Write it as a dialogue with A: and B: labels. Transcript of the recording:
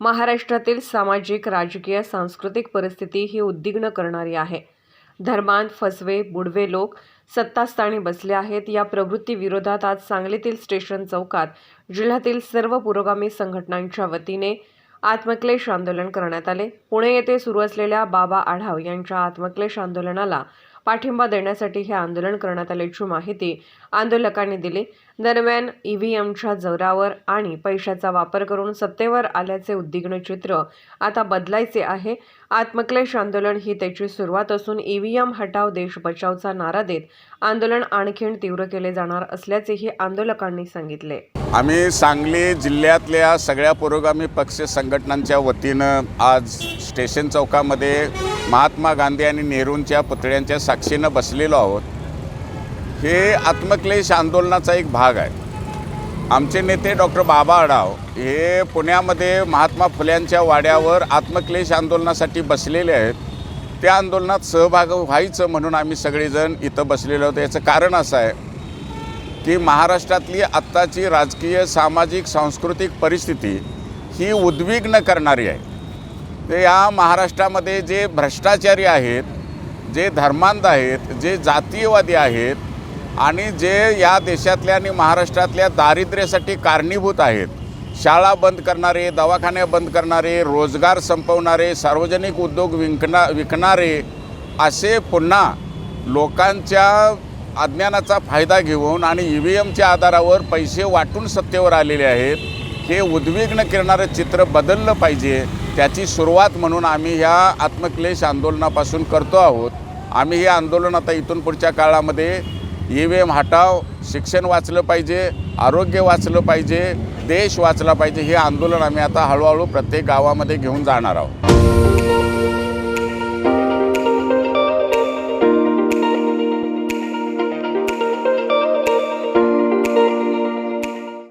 A: महाराष्ट्रातील सामाजिक राजकीय सांस्कृतिक परिस्थिती ही उद्विग्न करणारी आहे. धर्मांत फसवे बुडवे लोक सत्तास्थानी बसले आहेत. या प्रवृत्तीविरोधात आज सांगलीतील स्टेशन चौकात जिल्ह्यातील सर्व पुरोगामी संघटनांच्या वतीने आत्मक्लेश आंदोलन करण्यात आले. पुणे येथे सुरू असलेल्या बाबा आढाव यांच्या आत्मक्लेश आंदोलनाला पाठिंबा देण्यासाठी हे आंदोलन करण्यात आल्याची माहिती आंदोलकांनी दिली. दरम्यान ईव्हीएमच्या जोरावर आणि पैशाचा वापर करून सत्तेवर आल्याचे उद्विग्न चित्र आता बदलायचे आहे. आत्मक्लेश आंदोलन ही त्याची सुरुवात असून ईव्हीएम हटाव देश बचावचा नारा देत आंदोलन आणखीन तीव्र केले जाणार असल्याचेही आंदोलकांनी सांगितले.
B: आम्ही सांगली जिल्ह्यातल्या सगळ्या पुरोगामी पक्ष संघटनांच्या वतीनं आज स्टेशन चौकामध्ये महात्मा गांधी आणि नेहरूंच्या पुतळ्यांच्या साक्षीनं बसलेलो आहोत हे आत्मक्लेश आंदोलनाचा एक भाग आहे. आमचे नेते डॉक्टर बाबा आढाव हे पुण्यामध्ये महात्मा फुल्यांच्या वाड्यावर आत्मक्लेश आंदोलनासाठी बसलेले आहेत. त्या आंदोलनात सहभाग व्हायचं म्हणून आम्ही सगळेजण इथं बसलेलो आहोत. याचं कारण असं आहे की महाराष्ट्रातली आत्ताची राजकीय सामाजिक सांस्कृतिक परिस्थिती ही उद्विग्न करणारी आहे. ते या महाराष्ट्रामध्ये जे भ्रष्टाचारी आहेत जे धर्मांध आहेत जे जातीयवादी आहेत आणि जे या देशातल्या आणि महाराष्ट्रातल्या दारिद्र्यासाठी कारणीभूत आहेत. शाळा बंद करणारे दवाखाने बंद करणारे रोजगार संपवणारे सार्वजनिक उद्योग विकणा विकणारे असे पुन्हा लोकांच्या अज्ञानाचा फायदा घेऊन आणि ई व्ही एमच्या आधारावर पैसे वाटून सत्तेवर आलेले आहेत. हे उद्विग्न करणारं चित्र बदललं पाहिजे. त्याची सुरुवात म्हणून आम्ही ह्या आत्मक्लेश आंदोलनापासून करतो आहोत. आम्ही हे आंदोलन आता इथून पुढच्या काळामध्ये ई व्ही एम हटाव शिक्षण वाचलं पाहिजे आरोग्य वाचलं पाहिजे देश वाचला पाहिजे हे आंदोलन आम्ही आता हळूहळू प्रत्येक गावामध्ये घेऊन जाणार आहोत.